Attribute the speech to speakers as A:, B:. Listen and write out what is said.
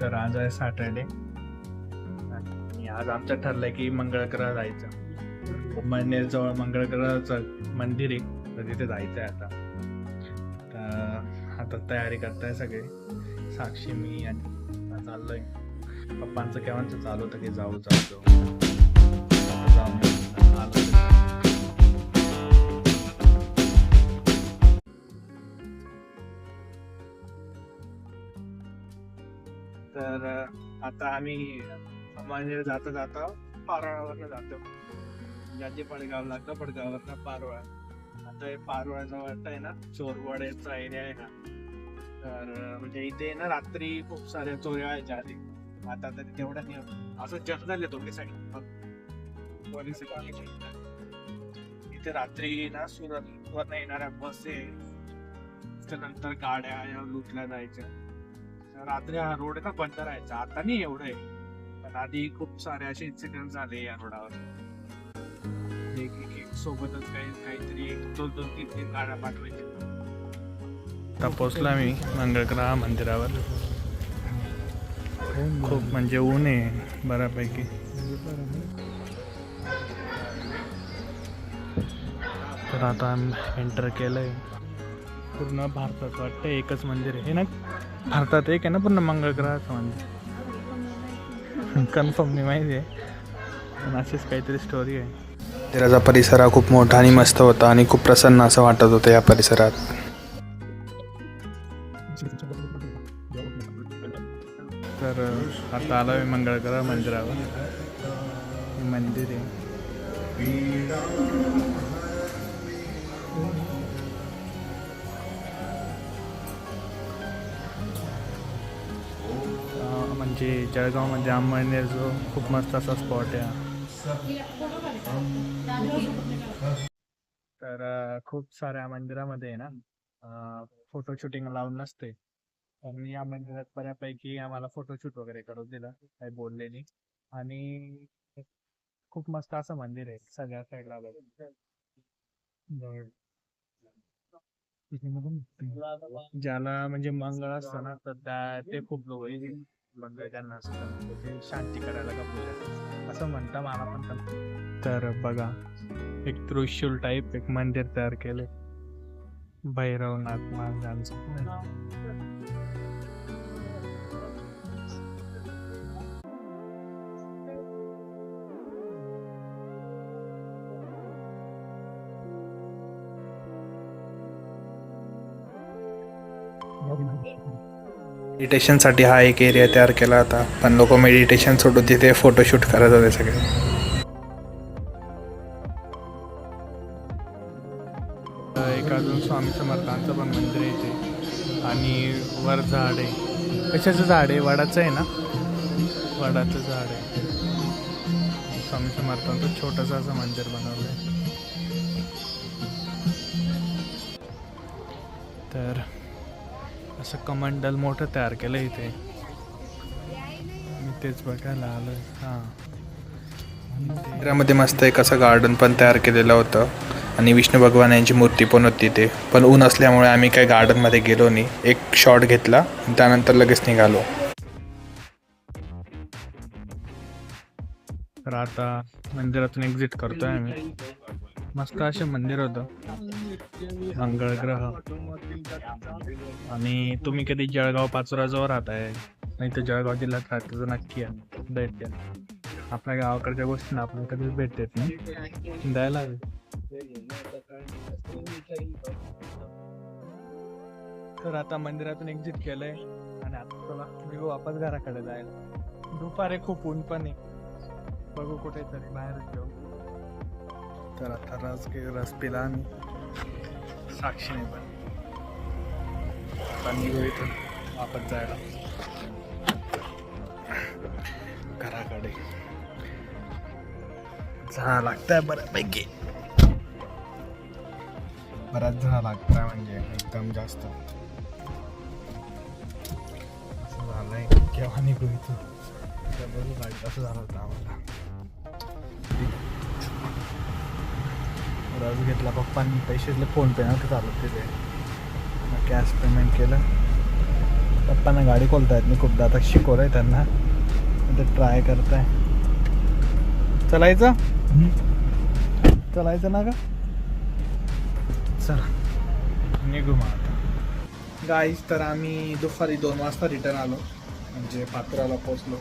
A: तर आज आहे सॅटरडे आणि आज आमचं ठरलंय की मंगळग्रह जायचं. म्हणजे मंदिरजवळ मंगळग्रहाचं मंदिर आहे तर तिथे जायचं आहे आता. तर आता तयारी करताय सगळे. साक्षी मी आणि चाललोय. पप्पांचं केव्हाचं चालू होतं की जाऊ जाऊ जाऊ. तर आता आम्ही म्हणजे जाता जाता पारोळावरनं जातो. ज्याची पडगाव लागतं पडगाववरनं पारोळा. आता हे पारोळा जवळ आहे ना चोरवडेचा एरिया आहे ना. तर म्हणजे इथे ना रात्री खूप साऱ्या चोऱ्या व्हायच्या आधी आता तरी तेवढ्या नियम असं जर्नल आहे दोन्ही साईड पोलीस इथे रात्री ना सुरत वरनं येणाऱ्या बसेस त्यानंतर गाड्या या लुटल्या जायच्या. रात्री हा रोड ना बंद राहायचा? आता नाही एवढं आहे. पण आधी खूप सारे असे इन्सिडेंट झाले या रोडावर. एक एक सोबतच काही काहीतरी एक दोन दोन तीन तीन गाड्या पाठवायच्या. आता पोचला मी मंगळग्रह मंदिरावर. खूप म्हणजे ऊन आहे बऱ्यापैकी. तर आता एंटर केलंय. पूर्ण भारतात वाटतं एकच मंदिर आहे हे ना? भारतात एक आहे ना पूर्ण मंगळग्रहाचं मंदिर कन्फर्म नाही माहिती आहे. पण अशीच काहीतरी स्टोरी आहे.
B: मंदिराचा परिसर हा खूप मोठा आणि मस्त होता आणि खूप प्रसन्न असं वाटत होतं या परिसरात.
A: तर आता आलो आहे मंगळग्रह मंदिरावर. हे मंदिर आहे. अं, म्हणजे जळगावमध्ये अंमळनेर जो खूप मस्त असा स्पॉट आहे. तर खूप साऱ्या मंदिरामध्ये आहे ना फोटो शूटिंग लावून नसते. तर मी या मंदिरात बऱ्यापैकी आम्हाला फोटोशूट वगैरे करून दिलं काही बोलले नाही. आणि खूप मस्त असं मंदिर आहे सगळ्या साईडला ज्याला म्हणजे मंगळ असतं ना तर त्या ते खूप लोक मंगळ ज्यांना असतं ते शांती करायला का पूजा असं म्हणतं मला पण तर- तर बघा एक त्रिशूल टाईप एक मंदिर तयार केले भैरवनाथ महाराजांचं.
B: मेडिटेशनसाठी हा एक एरिया तयार केला होता पण लोक मेडिटेशन सोडून तिथे फोटोशूट करत होते सगळे.
A: एक अजून स्वामी समर्थांचं पण मंदिर आहे इथे. आणि वर झाड आहे. कशाचं झाड आहे? वडाचं आहे ना? वडाचं झाड आहे. स्वामी समर्थांचं छोटंसं असं मंदिर बनवलं आहे तर असं कमंडल मोठं तयार केलं इथे. मी तेच बघायला आलोय. हां.
B: मंदिरामध्ये मस्त एक असं गार्डन पण तयार केलेलं होतं. आणि विष्णू भगवान यांची मूर्ती पण होती तिथे पण ऊन असल्यामुळे आम्ही काही गार्डनमध्ये गेलो नाही. एक शॉट घेतला त्यानंतर लगेच निघालो.
A: तर आता मंदिरातून एक्झिट करतोय आम्ही. मस्त असे मंदिर होतं. मंगळ ग्रह. आणि तुम्ही कधी जळगाव पाचोराजवळ राहताय? नाही तर जळगाव जिल्ह्यात राहते तर नक्की या. भेट द्या. आपल्या गावाकडच्या गोष्टींना आपण कधीच भेट देत नाही. द्यायला हवी. तर आता मंदिरातून एक्झिट केलंय. आणि आता चला निघू वापस घराकडे जायला. दुपारी खूप ऊन पण आहे. बघू कुठेतरी बाहेरच जाऊ. तर आता रस रस पिला आम्ही. साक्षीने पण. आता निघू इथून वापस जायला. घराकडे. झळा लागताय बऱ्यापैकी. बराच झळा लागताय म्हणजे एकदम जास्त. असं झालंय. केव्हा निघू इथून? असं झालं होतं आम्हाला. रस घेतला पप्पांनी पैसे फोन पे नव्हते चालत तिथे कॅश पेमेंट केलं. पप्पांना गाडी खोलतायत मी खूपदा. आता आहे त्यांना. ते ट्राय करताय. चलायचं? चलायचं ना का चला. निघू मग आता. गाईज तर आम्ही दुपारी दोन वाजता रिटर्न आलो. म्हणजे पात्राला पोचलो